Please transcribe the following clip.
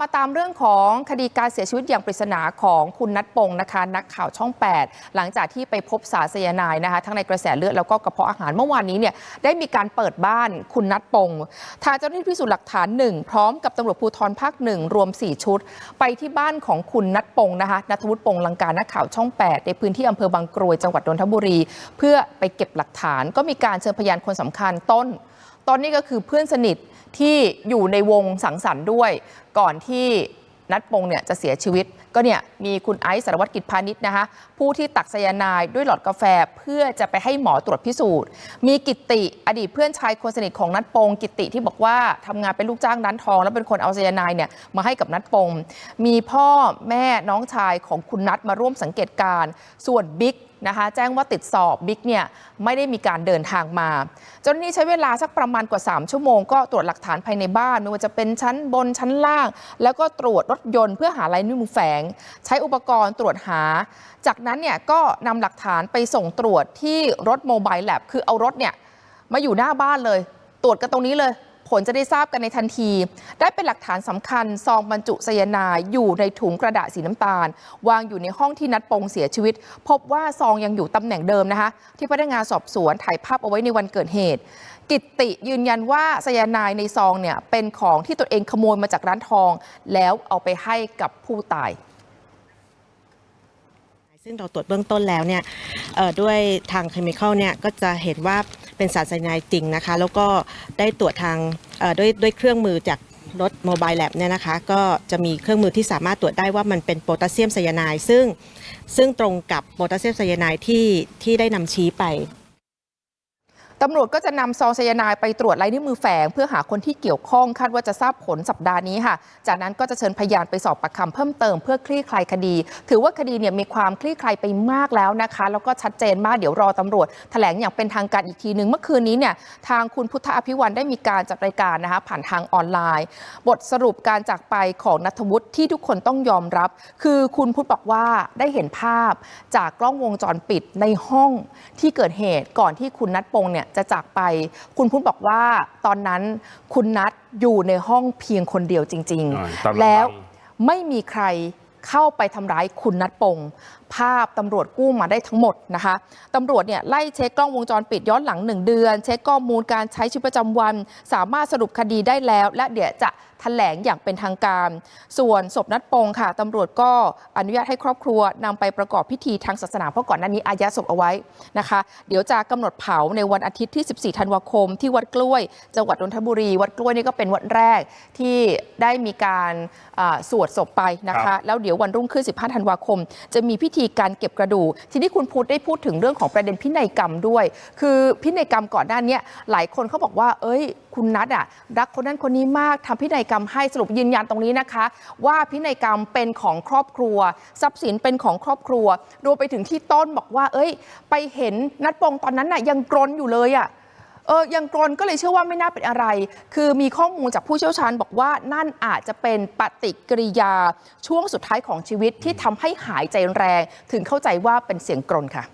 มาตามเรื่องของคดีการเสียชีวิตอย่างปริศนาของคุณนัทปงนะคะ นักข่าวช่อง 8 หลังจากที่ไปพบสารไซยาไนด์นะคะ ทั้งในกระแสเลือดแล้วก็กระเพาะอาหารเมื่อวานนี้เนี่ยได้มีการเปิดบ้านคุณนัทปงทางเจ้าหน้าที่พิสูจน์หลักฐานหนึ่งพร้อมกับตำรวจภูธรภาคหนึ่งรวม 4 ชุด ไปที่บ้านของคุณนัทปงนะคะนัทวุฒิปงลังการนักข่าวช่อง 8 ในพื้นที่อำเภอบางกรวยจังหวัดนนทบุรี เพื่อไปเก็บหลักฐานก็มีการเชิญพยานคนสำคัญต้น ตอนนี้ก็คือเพื่อนสนิท ที่อยู่ในวงสังสรรค์ด้วย ก่อนที่นัดปงเนี่ยจะเสียชีวิต ก็เนี่ยมีคุณไอซ์สารวัตรกิจพาณิชย์นะคะผู้ที่ตักไซยานด์ด้วยหลอดกาแฟเพื่อจะไปให้หมอตรวจพิสูจน์ มีกิตติอดีตเพื่อนชายคนสนิทของนัดปง กิตติที่บอกว่าทำงานเป็นลูกจ้างร้านทอง แล้วเป็นคนเอาไซยานด์เนี่ยมาให้กับนัดปง มีพ่อแม่น้องชายของคุณนัดมาร่วมสังเกตการ ส่วนบิ๊กนะคะแจ้งว่าติดสอบบิ๊กเนี่ยไม่ได้มีการเดินทางมา เจ้าหน้าที่ใช้เวลาสักประมาณกว่า 3 ชั่วโมงก็ตรวจหลักฐานภายในบ้าน ไม่ว่าจะเป็นชั้นบนชั้นล่าง แล้วก็ตรวจรถยนต์เพื่อหาลายนิ้วมือแฝง ใช้อุปกรณ์ตรวจหา จากนั้นเนี่ยก็นำหลักฐานไปส่งตรวจที่รถโมบายแลบคือเอารถเนี่ยมาอยู่หน้าบ้านเลย ตรวจกันตรงนี้เลย ผลจะได้ทราบกันในทันที ได้เป็นหลักฐานสำคัญ ซองบรรจุไซยาไนด์อยู่ในถุงกระดาษสีน้ำตาล วางอยู่ในห้องที่นัดปงเสียชีวิต พบว่าซองยังอยู่ตำแหน่งเดิมนะคะ ที่พนักงานสอบสวนถ่ายภาพเอาไว้ในวันเกิดเหตุ กิตติยืนยันว่าไซยาไนด์ในซองเนี่ยเป็นของที่ตัวเองขโมยมาจากร้านทอง แล้วเอาไปให้กับผู้ตายซึ่งเราตรวจเบื้องต้นแล้วเนี่ยด้วยทางเคมีคอลเนี่ยก็จะเห็นว่า เป็นสารไซยาไนด์จริงนะคะ แล้วก็ได้ตรวจทางด้วยด้วยเครื่องมือจากรถโมบายแลบเนี่ยนะคะก็จะมีเครื่องมือที่สามารถตรวจได้ว่ามันเป็นโพแทสเซียมไซยาไนด์ซึ่งซึ่งตรงกับโพแทสเซียมไซยาไนด์ที่ที่ได้นำชี้ไป ตำรวจก็จะนำซองไซยาไนด์ไปตรวจลายนิ้วมือแฝง เพื่อหาคนที่เกี่ยวข้องคาดว่าจะทราบผลสัปดาห์นี้ค่ะ จากนั้นก็จะเชิญพยานไปสอบปากคำเพิ่มเติมเพื่อคลี่คลายคดี ถือว่าคดีเนี่ยมีความคลี่คลายไปมากแล้วนะคะ แล้วก็ชัดเจนมากเดี๋ยวรอตำรวจแถลงอย่างเป็นทางการอีกทีหนึ่งเมื่อคืนนี้เนี่ยทางคุณพุทธอภิวันได้มีการจัดรายการนะคะผ่านทางออนไลน์ บทสรุปการจากไปของนัทวุฒิที่ทุกคนต้องยอมรับ คือคุณพุทธบอกว่าได้เห็นภาพจากกล้องวงจรปิดในห้องที่เกิดเหตุก่อนที่คุณนัทปงเนี่ยจะจากไป คุณพุทธบอกว่าตอนนั้นคุณนัทอยู่ในห้องเพียงคนเดียวจริงอ่าตามลำพังๆแล้วไม่มีใครเข้าไปทำร้ายคุณนัทปงภาพตำรวจกู้มาได้ทั้งหมดนะคะตำรวจเนี่ยไล่เช็คกล้องวงจรปิดย้อนหลัง 1 เดือน เช็คข้อมูลการใช้ชีวิตประจำวัน สามารถสรุปคดีได้แล้ว และเดี๋ยวจะแถลงอย่างเป็นทางการ ส่วนศพนัดปงค่ะตำรวจก็อนุญาตให้ครอบครัวนำไปประกอบพิธีทางศาสนาเพราะก่อนหน้านี้อายัดศพเอาไว้นะคะ เดี๋ยวจะกำหนดเผาในวันอาทิตย์ที่ 14 ธันวาคม ที่วัดกล้วย จังหวัดนนทบุรี วัดกล้วยนี่ก็เป็นวัดแรกที่ได้มีการสวดศพไปนะคะ แล้วเดี๋ยววันรุ่งขึ้น 15 ธันวาคม จะมีพิธีการเก็บกระดูกทีนี้คุณพุทธได้พูดถึงเรื่องของประเด็นพินัยกรรมด้วย คือพินัยกรรมก่อนหน้านี้หลายคนเขาบอกว่า เอ้ย คุณนัทอะรักคนนั้นคนนี้มากทำพินัยกรรมให้สรุปยืนยันตรงนี้นะคะ ว่าพินัยกรรมเป็นของครอบครัว ทรัพย์สินเป็นของครอบครัวรวมไปถึงที่ต้นบอกว่า เอ้ย ไปเห็นนัดปงตอนนั้นน่ะยังกรนอยู่เลยอะ เออยังกรนก็เลยเชื่อว่าไม่น่าเป็นอะไร คือมีข้อมูลจากผู้เชี่ยวชาญบอกว่านั่นอาจจะเป็นปฏิกิริยาช่วงสุดท้ายของชีวิตที่ทำให้หายใจแรง ถึงเข้าใจว่าเป็นเสียงกรนค่ะ